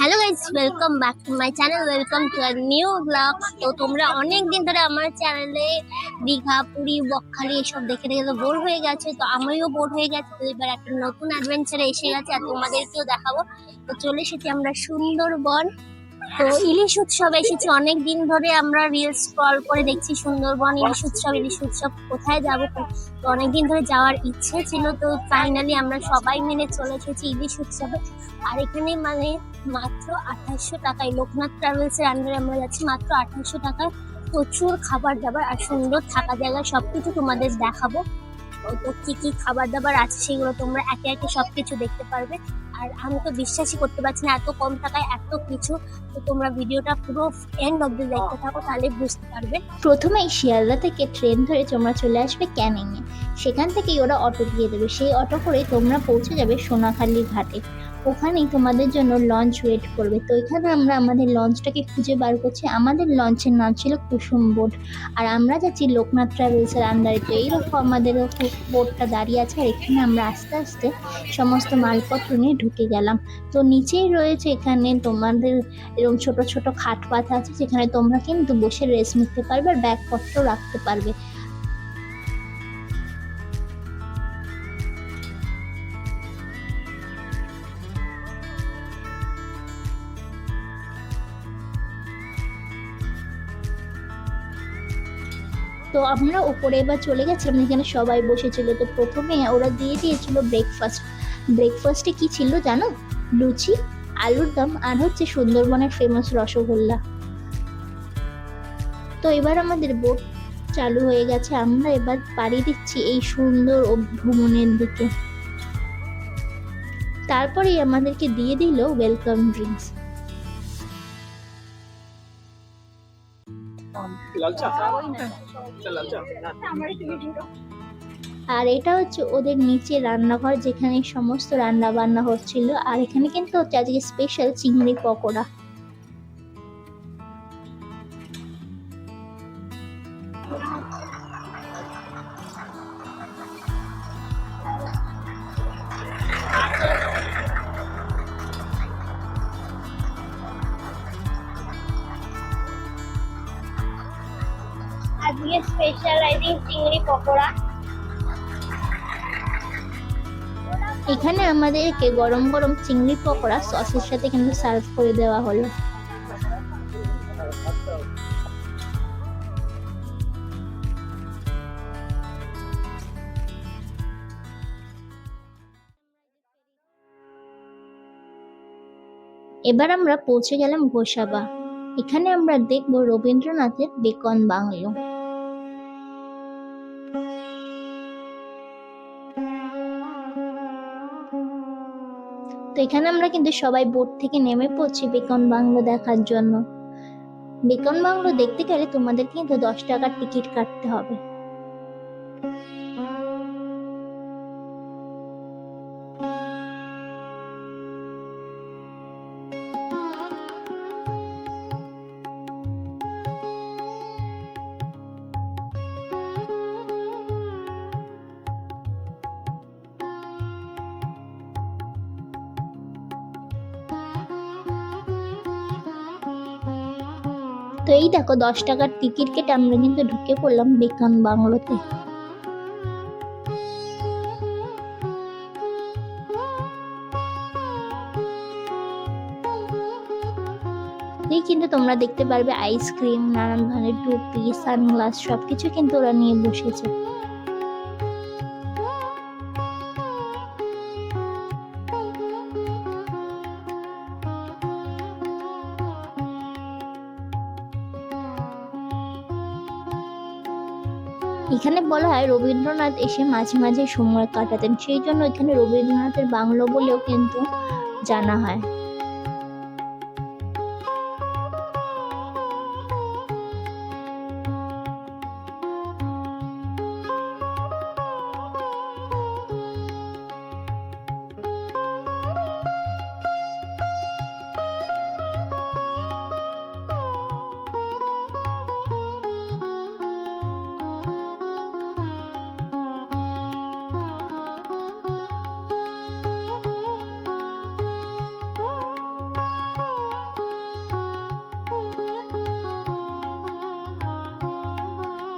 Hello guys welcome back to my channel welcome to our new vlog তো তোমরা অনেক দিন ধরে আমার চ্যানেলে দীঘা, পুরী, বকখালি এসব দেখে দেখে তো বোর হয়ে গেছে, তো আমিও বোর হয়ে গেছি। তো এবার একটা নতুন অ্যাডভেঞ্চারে এসে গেছে আর তোমাদেরকেও দেখাবো। তো চলে এসেছি আমরা সুন্দরবন। তো ইলিশ উৎসব এসেছে। অনেক দিন ধরে আমরা রিলস স্ক্রল করে দেখছি সুন্দরবন ইলিশ উৎসব ইলিশ উৎসব কোথায় যাব তো অনেক দিন ধরে যাওয়ার ইচ্ছে ছিল। তো ফাইনালি আমরা সবাই মিলে চলে এসেছি ইলিশ উৎসবে। আর এখানে মানে মাত্র আঠাশশো টাকায়, লোকনাথ ট্রাভেলসের আন্ডারে আমরা যাচ্ছি, মাত্র আঠাশশো টাকায় প্রচুর খাবার দাবার আর সুন্দর থাকা জায়গা। সবকিছু তোমাদের দেখাবো। তো কি কি খাবার দাবার আছে সেগুলো তোমরা একে একে সবকিছু দেখতে পারবে। আর আমি তো বিশ্বাসই করতে পারছি না, এত কম টাকায় এত কিছু। তো তোমরা ভিডিওটা পুরো এন্ড অব্দি দেখতে থাকো, তাহলে বুঝতে পারবে। প্রথমেই শিয়ালদা থেকে ট্রেন ধরে তোমরা চলে আসবে ক্যানিংয়ে। সেখান থেকেই ওরা অটো দিয়ে দেবে। সেই অটো করে তোমরা পৌঁছে যাবে সোনাখালি ঘাটে। ওখানেই তোমাদের জন্য লঞ্চ ওয়েট করবে। তো এখানে আমরা আমাদের লঞ্চটাকে খুঁজে বার করছি। আমাদের লঞ্চের নাম ছিল কুসুম বোট আর আমরা যাচ্ছি লোকনাথ ট্রাভেলসের আন্ডারে তো এইরকম আমাদের বোটটা দাঁড়িয়ে আছে। আর এখানে আমরা আস্তে আস্তে সমস্ত মালপত্র নিয়ে ঢুকে গেলাম। তো নিচেই রয়েছে এখানে তোমাদের এরকম ছোট ছোট খাট পাতা আছে। যেখানে তোমরা কিন্তু বসে রেস্ট নিতে পারবে আর ব্যাগপত্র রাখতে পারবে। তো আমরা উপরে এবার চলে গেছিলাম যেখানে সবাই বসেছিল। তো প্রথমে ওরা দিয়ে দিয়েছিল ব্রেকফাস্ট ব্রেকফাস্টে কি ছিল জানো? লুচি, আলুর দম আর হচ্ছে সুন্দরবনের ফেমাস রসগোল্লা। তো এবার আমাদের বোট চালু হয়ে গেছে। আমরা এবার পাড়ি দিচ্ছি এই সুন্দর ভ্রমণের দিকে। তারপরেই আমাদেরকে দিয়ে দিল ওয়েলকাম ড্রিঙ্কস লাল চা? লাল চা। আর এটা হচ্ছে ওদের নিচে রান্নাঘর যেখানে সমস্ত রান্না বান্না হচ্ছিল। আর এখানে কিন্তু হচ্ছে আজকে স্পেশাল চিংড়ি পকোড়া। স্পেশাল আই চিংড়ি পকোড়া। এখানে আমাদেরকে গরম গরম চিংড়ি পকোড়া সসের সাথে কিন্তু সার্ভ করে দেওয়া হলো। এবার আমরা পৌঁছে গেলাম গোসাবা। এখানে আমরা দেখব রবীন্দ্রনাথের বেকন বাংলো। তো এখানে আমরা কিন্তু সবাই বোট থেকে নেমে পড়ছি বেকন বাংলো দেখার জন্য। বেকন বাংলো দেখতে গেলে তোমাদের কিন্তু দশ টাকার টিকিট কাটতে হবে। তো এই দেখো, দশ টাকার টিকিট কেটে আমরা কিন্তু ঢুকে পড়লাম বেকান বাংলোতে। এই কিন্তু তোমরা দেখতে পারবে আইসক্রিম নানান ধরনের টুপি সানগ্লাস সবকিছু কিন্তু ওরা নিয়ে বসেছে। এখানে বলা হয় রবীন্দ্রনাথ এসে মাঝে মাঝে সময় কাটাতেন। সেই জন্য এখানে রবীন্দ্রনাথের বাংলো বলেও কিন্তু জানা হয়।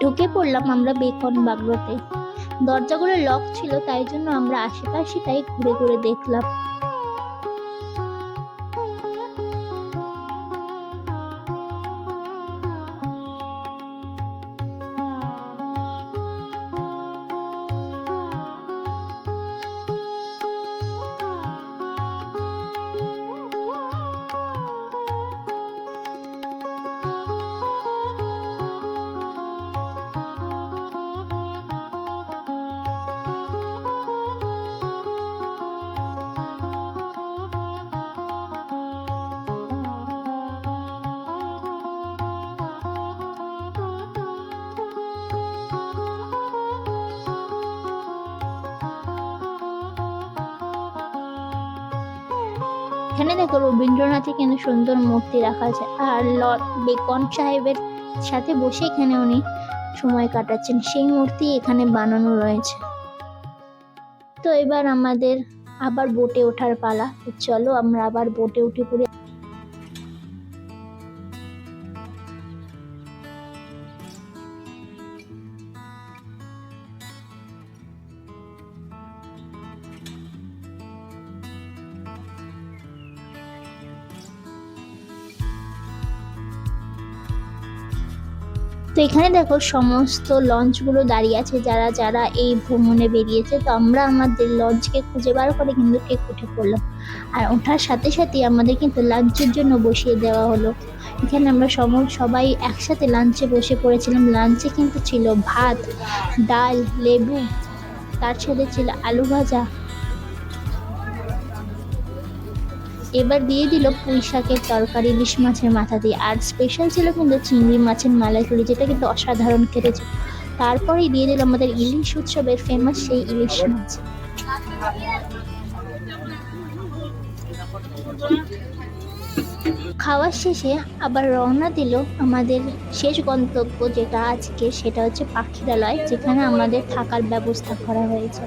ঢুকে পড়লাম আমরা বেকন বাগড়োতে। দরজাগুলো লক ছিল, তাই জন্য আমরা আশেপাশে তাই ঘুরে ঘুরে দেখলাম। এখানে দেখো রবীন্দ্রনাথের কিন্তু সুন্দর মূর্তি রাখা আছে। আর লর্ড বেকন সাহেবের সাথে বসে এখানে উনি সময় কাটাচ্ছেন। সেই মূর্তি এখানে বানানো রয়েছে। তো এবার আমাদের আবার বোটে ওঠার পালা। চলো আমরা আবার বোটে উঠে পড়ি। তো এখানে দেখো সমস্ত লঞ্চগুলো দাঁড়িয়ে আছে। যারা যারা এই ভ্রমণে বেরিয়েছে তো আমরা আমাদের লঞ্চকে খুঁজে বার করে কিন্তু ঠিক উঠে পড়লাম আর ওঠার সাথে সাথে আমাদের কিন্তু লাঞ্চের জন্য বসিয়ে দেওয়া হলো। এখানে আমরা সম সবাই একসাথে লাঞ্চে বসে পড়েছিলাম। লাঞ্চে কিন্তু ছিল ভাত, ডাল, লেবু, তার সাথে ছিল আলু ভাজা এবার দিয়ে দিল পুঁই শাকের তরকারি, ইলিশ মাছের মাথা দিয়ে আর স্পেশাল ছিল কিন্তু চিংড়ি মাছের মালাইকারি, যেটা কিন্তু অসাধারণ খেতেছে। তারপরেই দিয়ে দিল আমাদের ইলিশ উৎসবের ফেমাস সেই ইলিশ মাছ। খাওয়ার শেষে আবার রওনা দিল আমাদের শেষ গন্তব্য যেটা আজকে, সেটা হচ্ছে পাখিরালয়, যেখানে আমাদের থাকার ব্যবস্থা করা হয়েছে।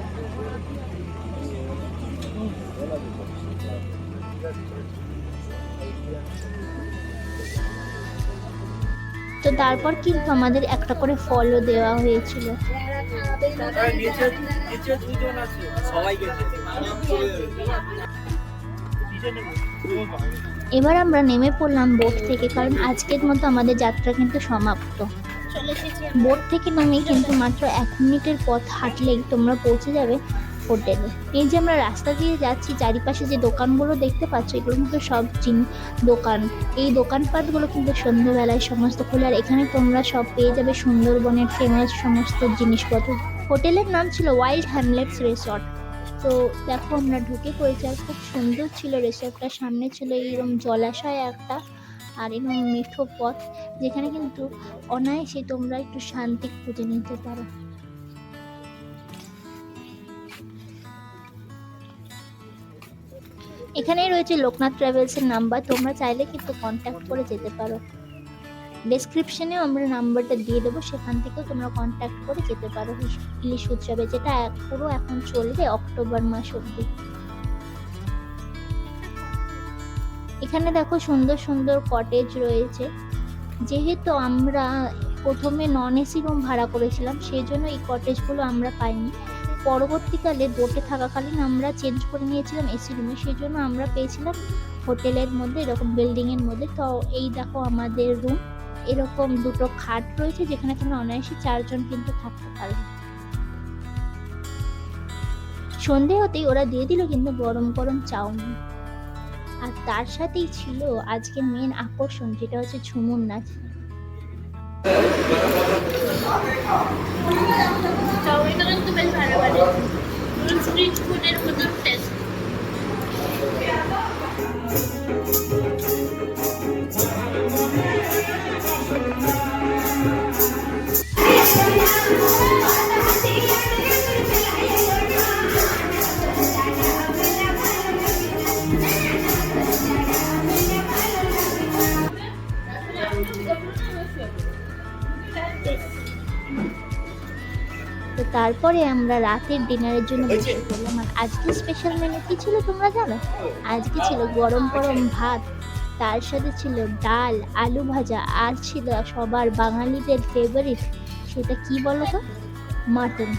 তো তারপর কিন্তু আমাদের একটা করে ফলও দেওয়া হয়েছিল। এবার আমরা নেমে পড়লাম বোট থেকে, কারণ আজকের মতো আমাদের যাত্রা কিন্তু সমাপ্ত। বোট থেকে নামে কিন্তু মাত্র এক মিনিটের পথ হাঁটলেই তোমরা পৌঁছে যাবে। হোটেলে। এই যে আমরা রাস্তা দিয়ে যাচ্ছি, চারিপাশে যে দোকানগুলো দেখতে পাচ্ছ, এগুলো কিন্তু সব জিন দোকান। এই দোকানপাটগুলো কিন্তু সন্ধ্যেবেলায় সমস্ত খোলে। আর এখানে তোমরা সব পেয়ে যাবে সুন্দরবনের ফেমাস সমস্ত জিনিসপত্র। হোটেলের নাম ছিল ওয়াইল্ড হ্যামলেটস রিসর্ট তো দেখো, আমরা ঢুকে পড়েছি। আর খুব সুন্দর ছিল রিসর্টটার সামনে ছিল এইরকম জলাশয় একটা আর এরকম মিঠো পথ। যেখানে কিন্তু অনায়াসে তোমরা একটু শান্তি খুঁজে নিতে পারো। এখানেই রয়েছে লোকনাথ ট্রাভেলসের নাম্বার, তোমরা চাইলে কিন্তু কন্ট্যাক্ট করে যেতে পারো। ডেসক্রিপশনেও আমরা নাম্বারটা দিয়ে দেবো, সেখান থেকেও তোমরা কন্ট্যাক্ট করে যেতে পারো ইলিশ- উৎসবে, যেটা পুরো এখন চলবে অক্টোবর মাস অবধি। এখানে দেখো সুন্দর সুন্দর কটেজ রয়েছে। যেহেতু আমরা প্রথমে নন এসি রুম ভাড়া করেছিলাম, সেই জন্য এই কটেজগুলো আমরা পাইনি। পরবর্তীকালে বোটে থাকাকালীন আমরা চেঞ্জ করে নিয়েছিলাম এসি রুমে সেই জন্য আমরা পেয়েছিলাম হোটেলের মধ্যে, এরকম বিল্ডিংয়ের মধ্যে। তো এই দেখো আমাদের রুম এরকম দুটো খাট রয়েছে যেখানে তোমরা অনায়াসে চারজন কিন্তু থাকতে পারবে। সন্ধে হতেই ওরা দিয়ে দিল কিন্তু গরম গরম চাউমিন। আর তার সাথেই ছিল আজকে মেন আকর্ষণ, যেটা হচ্ছে ঝুমুর নাচ। চাউমিনটা কিন্তু বেশ ভালো বানিয়েছে স্ট্রিট ফুডের মতো টেস্ট তো তারপরে আমরা রাতের ডিনারের জন্য বসে পড়লাম। আর আজকে স্পেশাল মেনু কি ছিল তোমরা জানো? আজকে ছিল গরম গরম ভাত তার সাথে ছিল ডাল আলু ভাজা আর ছিল সবার বাঙালিদের ফেভারিট সেটা কি বলো তো মাটন।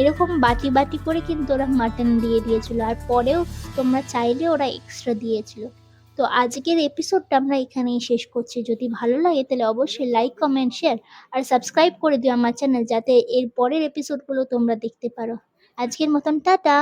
এরকম বাটি বাটি করে কিন্তু ওরা মাটন দিয়ে দিয়েছিল। আর পরেও তোমরা চাইলে ওরা এক্সট্রা দিয়েছিল। তো আজকের এপিসোডটা আমরা এখানেই শেষ করছি। যদি ভালো লাগে তাহলে অবশ্যই লাইক কমেন্ট শেয়ার আর সাবস্ক্রাইব করে দিও আমার চ্যানেল যাতে এর পরের এপিসোডগুলো তোমরা দেখতে পারো। আজকের মতন টাটা।